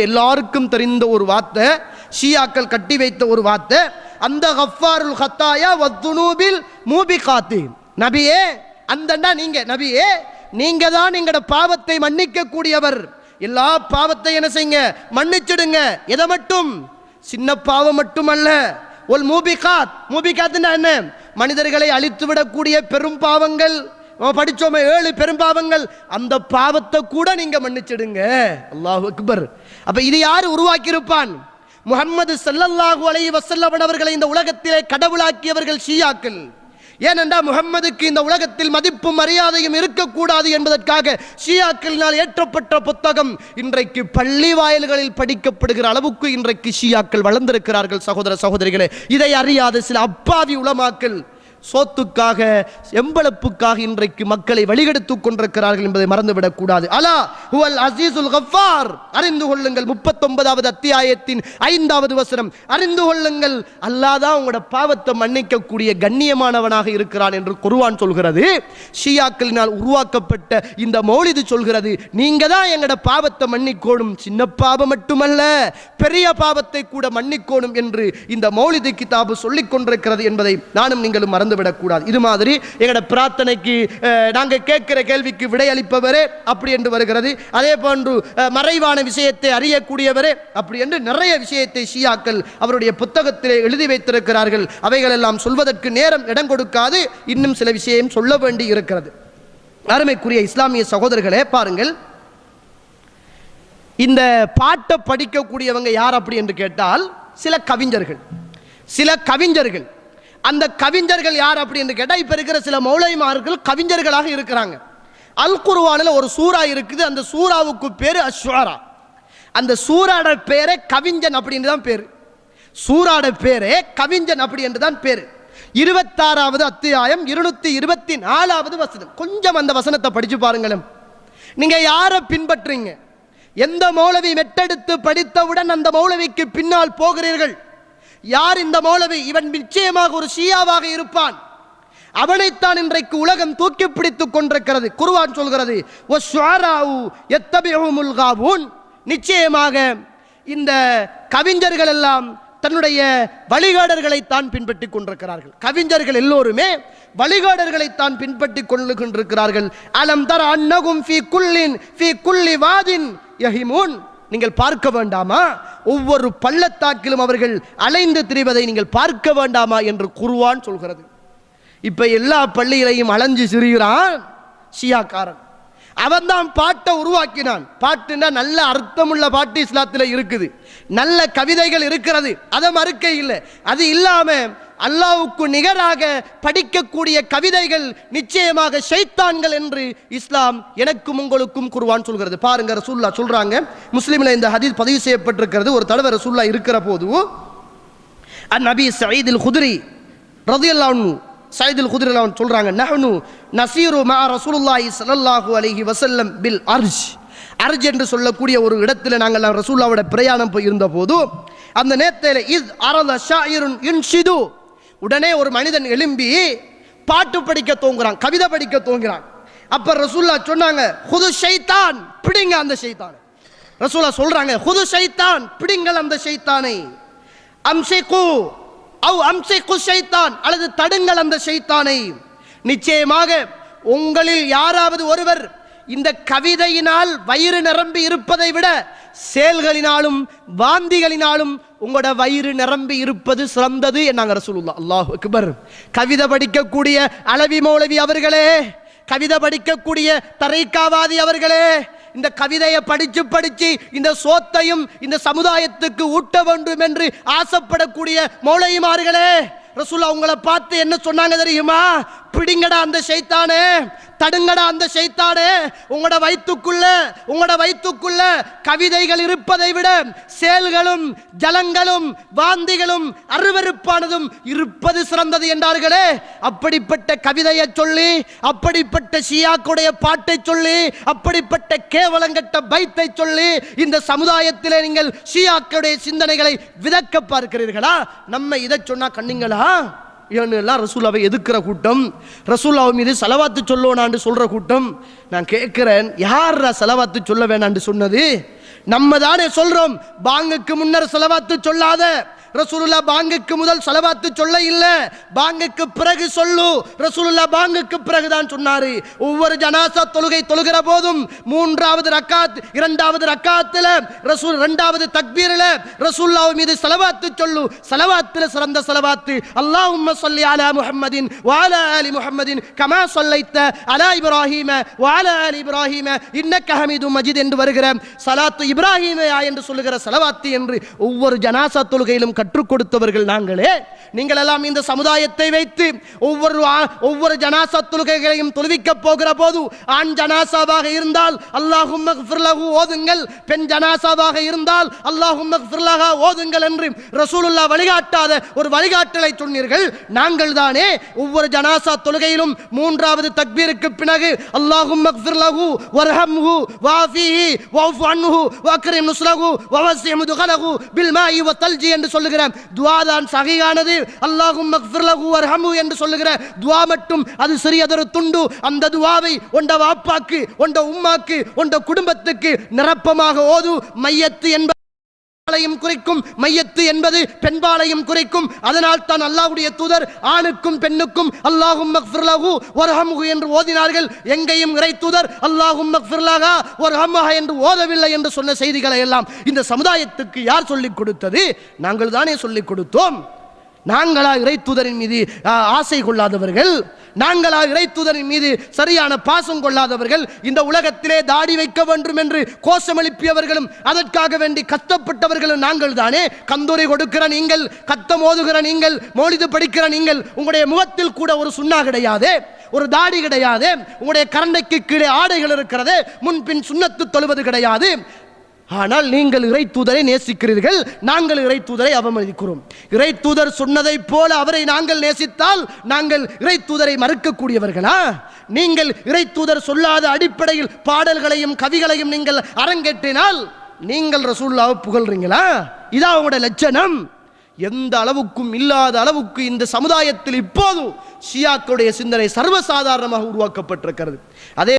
எல்லாருக்கும் தெரிந்த ஒரு வார்த்தை ஷியாக்கள் கட்டி வைத்த ஒரு வார்த்தை அந்த ஹஃபாருல் ஹத்தாயா வத்துனூபில் மூபிகாத்து. நபியே அந்தண்டா நீங்க நபியே நீங்க தான் எங்கட பாவத்தை மன்னிக்க கூடியவர் எல்லா பாவத்தை என்ன செய்யுங்க? மன்னிச்சிடுங்க. எதை மட்டும்? சின்ன பாவம் மட்டுமல்ல. ஒல் மூபிகாத். மூபிகாத்னா என்ன? மனிதர்களை அழித்து விடக்கூடிய பெரும் பாவங்கள். நம்ம படிச்சோமே ஏழு பெரும்பாவங்கள். அந்த பாவத்தை கூட நீங்க மன்னிச்சிடுங்க. அல்லாஹ் அக்பர். அப்ப இது யார் உருவாக்கியிருப்பான்? முகம்மது ஸல்லல்லாஹு அலைஹி வஸல்லம் அவர்களை இந்த உலகத்திலே கடவுளாக்கியவர்கள் ஷியாக்கள். ஏனென்றால் முகம்மதுக்கு இந்த உலகத்தில் மதிப்பும் மரியாதையும் இருக்கக்கூடாது என்பதற்காக ஷியாக்களினால் ஏற்றப்பட்ட புத்தகம் இன்றைக்கு பள்ளி வாயில்களில் படிக்கப்படுகிற அளவுக்கு இன்றைக்கு ஷியாக்கள் வளர்ந்திருக்கிறார்கள் சகோதர சகோதரிகளே. இதை அறியாத சில அப்பாவி உளமாக்கள் சோத்துக்காக எம்பளப்புக்காக இன்றைக்கு மக்களை வழிகெடுத்துக் கொண்டிருக்கிறார்கள் என்பதை மறந்துவிடக் கூடாது. அலா ஹுவல் அசீசுல் கஃபார். அறிந்து கொள்ளுங்கள் முப்பத்தொன்பதாவது அத்தியாயத்தின் ஐந்தாவது வசனம். அறிந்து கொள்ளுங்கள் அல்லாதான் உங்களோட பாவத்தை மன்னிக்கக்கூடிய கண்ணியமானவனாக இருக்கிறான் என்று குருவான் சொல்கிறது. ஷியாக்களினால் உருவாக்கப்பட்ட இந்த மௌலிது சொல்கிறது நீங்க தான் எங்களோட பாவத்தை மன்னிக்கோணும். சின்ன பாவம் மட்டுமல்ல பெரிய பாவத்தை கூட மன்னிக்கோணும் என்று இந்த மௌலிது கிதாபு சொல்லிக் கொண்டிருக்கிறது என்பதை நானும் நீங்களும் மறந்து கூடாது இது மாதிரி எங்களோட பிரார்த்தனைக்கு நாங்கள் நாங்க கேட்கிற கேள்விக்கு விடையளிப்பவரே அப்படி என்று வருகிறது. அதே போன்று மறைவான விஷயத்தை அறியக்கூடியவரே அப்படி என்று நிறைய விஷயத்தை ஷியாக்கள் அவருடைய புத்தகத்திலே எழுதி வைத்திருக்கிறார்கள். அவைகளெல்லாம் சொல்வதற்கு நேரம் இடம் கொடுக்காது. இன்னும் சில விஷயம் சொல்ல வேண்டி இருக்கிறது. அருமைக்குரிய இஸ்லாமிய சகோதரர்களே பாருங்கள். இந்த பாட்டை படிக்கக்கூடியவங்க யார் அப்படி என்று கேட்டால் சில கவிஞர்கள். சில கவிஞர்கள். அந்த கவிஞர்கள் யார் அப்படின்னு கேட்டால் இப்போ இருக்கிற சில மௌலைமார்கள் கவிஞர்களாக இருக்கிறாங்க. அல் குருவானில் ஒரு சூறா இருக்குது அந்த சூறாவுக்கு பேர் அஸ்வாரா அந்த சூறாட பேரே கவிஞன் அப்படின்னு தான் பேர். சூறாட பேரே கவிஞன் அப்படி என்று தான் பேர். இருபத்தாறாவது அத்தியாயம் இருநூத்தி இருபத்தி நாலாவது வசனம். கொஞ்சம் அந்த வசனத்தை படிச்சு பாருங்களேன். நீங்க யாரை பின்பற்றுறீங்க? எந்த மௌலவி மெட்டெடுத்து படித்தவுடன் அந்த மௌலவிக்கு பின்னால் போகிறீர்கள்? யார் இந்த மௌலவி? இவன் நிச்சயமாக ஒரு ஷியாவாக இருப்பான். அவனைத்தான் இன்றைக்கு உலகம் தூக்கி பிடித்துக் கொண்டிருக்கிறது. குருவான் சொல்கிறது "வஸ்ஸுஅராஉ யத்தபிஉமுல் காவூன்." நிச்சயமாக இந்த கவிஞர்கள் எல்லாம் தன்னுடைய வழிகாடர்களைத்தான் பின்பற்றி கொண்டிருக்கிறார்கள். கவிஞர்கள் எல்லோருமே வழிகாடர்களைத்தான் பின்பற்றிக் கொள்ளுகின்றிருக்கிறார்கள். அலம் தர அன்னகும் ஃபி குல்லின் ஃபி குல்லி வாதின் யஹிமூன். நீங்கள் பார்க்க வேண்டாமா? ஒவ்வொரு பள்ளத்தாக்கிலும் அவர்கள் அலைந்து திரிவதை நீங்கள் பார்க்க வேண்டாமா என்று குருவான் சொல்கிறது. இப்ப எல்லா பள்ளியிலையும் அலைஞ்சு சிரிகிறான் ஷியாக்காரன். அவன் தான் பாட்டை உருவாக்கினான். பாட்டுன்னா நல்ல அர்த்தமுள்ள பாட்டு இஸ்லாத்தில் இருக்குது. நல்ல கவிதைகள் இருக்கிறது. அதை மறுக்க இல்லை. அது இல்லாமல் அல்லாவுக்கு நிகராக படிக்கக்கூடிய கவிதைகள் நிச்சயமாக ஷைத்தான்கள் என்று இஸ்லாம் எனக்கும் உங்களுக்கும் குருவான் சொல்கிறது. பாருங்க ரசூல்லா சொல்றாங்க. முஸ்லீம்ல இந்த ஹதீஸ் பதிவு செய்யப்பட்டிருக்கிறது. ஒரு தடவை ரசூல்லா இருக்கிற போது நபி சயீதில் குதிரி ரதியல்லான்னு சயீதில் குதிரி சொல்றாங்க நஹனு நசீரு மா ரசூலுல்லாஹி ஸல்லல்லாஹு அலைஹி வஸல்லம் பில் அர்ஜ். அர்ஜ் என்று சொல்லக்கூடிய ஒரு இடத்துல நாங்கள் ரசூல்லாவோட பிரயாணம் போய் இருந்த போது அந்த நேரத்தில் இஸ் அரத ஷாயிருன் இன்ஷிது உடனே ஒரு மனிதன் எழும்பி பாட்டு படிக்க தோங்குறான் கவிதை படிக்க தோங்குறான். அப்ப ரசூல்லா சொன்னாங்க ஹுது ஷைத்தான் பிடிங்க அந்த ஷைத்தான். ரசூலா சொல்றாங்க ஹுது ஷைத்தான் பிடிங்கள் அந்த ஷைத்தானை. அம்சிகு அவ் அம்சிகு ஷைத்தான் அல்லது தடுங்கள் அந்த ஷைத்தானை. நிச்சயமாக உங்களில் யாராவது ஒருவர் இந்த கவிதையினால் வயிறு நிரம்பி இருப்பதை விட செயல்களினாலும் வாந்திகளினாலும் உங்களோட வயிறு நிரம்பி இருப்பது சிறந்தது என்னாங்க ரசூலுல்லா அல்லாஹ் அக்பர். கவிதை படிக்கக்கூடிய அளவி மௌலவி அவர்களே கவிதை படிக்கக்கூடிய தரைக்காவாதி அவர்களே இந்த கவிதையை படிச்சு படிச்சு இந்த சோத்தையும் இந்த சமுதாயத்துக்கு ஊட்ட வேண்டும் என்று ஆசைப்படக்கூடிய மௌளையுமார்களே ரசூல்லா உங்களை பார்த்து என்ன சொன்னாங்க தெரியுமா? பிடிங்கடா அந்த சைத்தானே தடுங்கடா அந்த செய்தாடே உங்களோட வயிற்றுக்குள்ள உங்களோட வயிற்றுக்குள்ள கவிதைகள் இருப்பதை விட செயல்களும் ஜலங்களும் வாந்திகளும் அருவருப்பானதும் இருப்பது சிறந்தது என்றார்களே. அப்படிப்பட்ட கவிதையை சொல்லி அப்படிப்பட்ட ஷியாக்குடைய பாட்டை சொல்லி அப்படிப்பட்ட கேவலங்கட்ட பைத்தை சொல்லி இந்த சமுதாயத்திலே நீங்கள் ஷியாக்களுடைய சிந்தனைகளை விதக்க பார்க்கிறீர்களா? நம்ம இதை சொன்னா கண்ணீங்களா? எல்லாம் ரசூலாவை எதிர்க்கிற கூட்டம். ரசூலாவை மீது செலவாத்து சொல்லோனான்னு சொல்கிற கூட்டம். நான் கேட்குறேன் யாரா செலவாத்து சொல்ல வேணான்னு சொன்னது? நம்ம தானே சொல்கிறோம் பாங்குக்கு முன்னர் செலவாத்து சொல்லாத. ரசூலுல்லா பாங்குக்கு முதல் செலவாத்து சொல்ல இல்ல. பாங்குக்கு பிறகு சொல்லு. ரசூலுல்லா பாங்குக்கு பிறகு தான் சொன்னாரு. ஒவ்வொரு ஜனாசா தொழுகை தொழுகிற போதும் மூன்றாவது ரக்காத் இரண்டாவது ரக்காத்துல ரசூல் இரண்டாவது தக்பீரில் ரசூல்லாவு மீது செலவாத்து சொல்லு. செலவாத்துல சிறந்த செலவாத்து. அல்லாஹும்ம சொல்லி அலா முஹம்மதின் வாலா அலி முஹம்மதின் கமா சொல்லைத்த அலா இப்ராஹீம வாலா அலி இப்ராஹிம இன்னக்க ஹமீது மஜித் என்று வருகிற சலாத்து இப்ராஹிமையா என்று சொல்லுகிற செலவாத்து என்று ஒவ்வொரு ஜனாசா தொழுகையிலும் கற்றுக் கொடுத்தவர்கள் நாங்களே. நீங்கள் எல்லாம் இந்த சமுதாயத்தை வைத்து ஒவ்வொரு ஒவ்வொரு ஜனாசா தொழுகைகளையும் தொழுவிக்க போகிற போது ஆண் ஜனாசாவாக இருந்தால் அல்லாஹும் ஓதுங்கள் பெண் ஜனாசாவாக இருந்தால் அல்லாஹும் ஓதுங்கள் என்று ரசூலுல்லா வழிகாட்டாத ஒரு வழிகாட்டலை சொன்னீர்கள். நாங்கள் தானே ஒவ்வொரு ஜனாசா தொழுகையிலும் மூன்றாவது தக்பீருக்கு பிறகு அல்லாஹும் மக்ஃபிர்லஹு வர்ஹம்ஹு வாஃபிஹி வஃபு அன்ஹு வக்ரிம் நுஸ்லஹு வவஸ்ஸி முதுகலஹு பில் மாஇ வத்தல்ஜி என்று சொல்லுகிற துஆ தான் சகையானது. அல்லாஹும் என்று சொல்லுகிற துவா மட்டும் அது சிறியதொரு துண்டு. அந்த துவாவை உண்ட வாப்பாக்கு உண்ட உம்மாக்கு உண்ட குடும்பத்துக்கு நிரப்பமாக ஓது. மையத்து என்ப ஆணையும் குறிக்கும் மையத்து என்பது பெண்பாலையும் குறிக்கும். அதனால் தான் அல்லாஹ்வுடைய தூதர் ஆணுக்கும் பெண்ணுக்கும் அல்லாஹும் மக்ஃபிர்லாஹு வர்ஹம்ஹு என்று ஓதினார்கள். எங்கேயும் இறை தூதர் அல்லாஹும் மக்ஃபிர்லஹா வர்ஹம்ஹா என்று ஓதவில்லை என்று சொன்ன செய்திகளை எல்லாம் இந்த சமுதாயத்துக்கு யார் சொல்லிக் கொடுத்தது? நாங்கள் தானே சொல்லிக் கொடுத்தோம். நாங்களா இறை தூதரின் மீது ஆசை கொள்ளாதவர்கள் நாங்களா இறை தூதரின் மீது சரியான பாசம் கொள்ளாதவர்கள் இந்த உலகத்திலே தாடி வைக்க வேண்டும் என்று கோஷம் எழுப்பியவர்களும் அதற்காக வேண்டி கஷ்டப்பட்டவர்களும் நாங்கள் தானே கந்தூரி கொடுக்கிற நீங்கள் கத்தம் ஓதுகிற நீங்கள் மொழிது படிக்கிற நீங்கள் உங்களுடைய முகத்தில் கூட ஒரு சுண்ணா கிடையாது ஒரு தாடி கிடையாது உங்களுடைய கரண்டைக்கு கீழே ஆடைகள் இருக்கிறது முன்பின் சுண்ணத்து தொழுவது கிடையாது. ஆனால் நீங்கள் இறை தூதரை நேசிக்கிறீர்கள் நாங்கள் இறை தூதரை அவமதிக்கிறோம். இறை தூதர் சொன்னதைப் போல அவரை நாங்கள் நேசித்தால் நாங்கள் இறை தூதரை மறுக்கக்கூடியவர்களா? நீங்கள் இறை தூதர் சொல்லாத அடிப்படையில் பாடல்களையும் கவிகளையும் நீங்கள் அரங்கேற்றினால் நீங்கள் ரசூல்லாவை புகழ்றீங்களா? இதா அவங்களோட லட்சணம். எந்த அளவுக்கும் இல்லாத அளவுக்கு இந்த சமுதாயத்தில் இப்போதும் ஷியாக்களுடைய சிந்தனை சர்வசாதாரணமாக உருவாக்கப்பட்டிருக்கிறது. அதே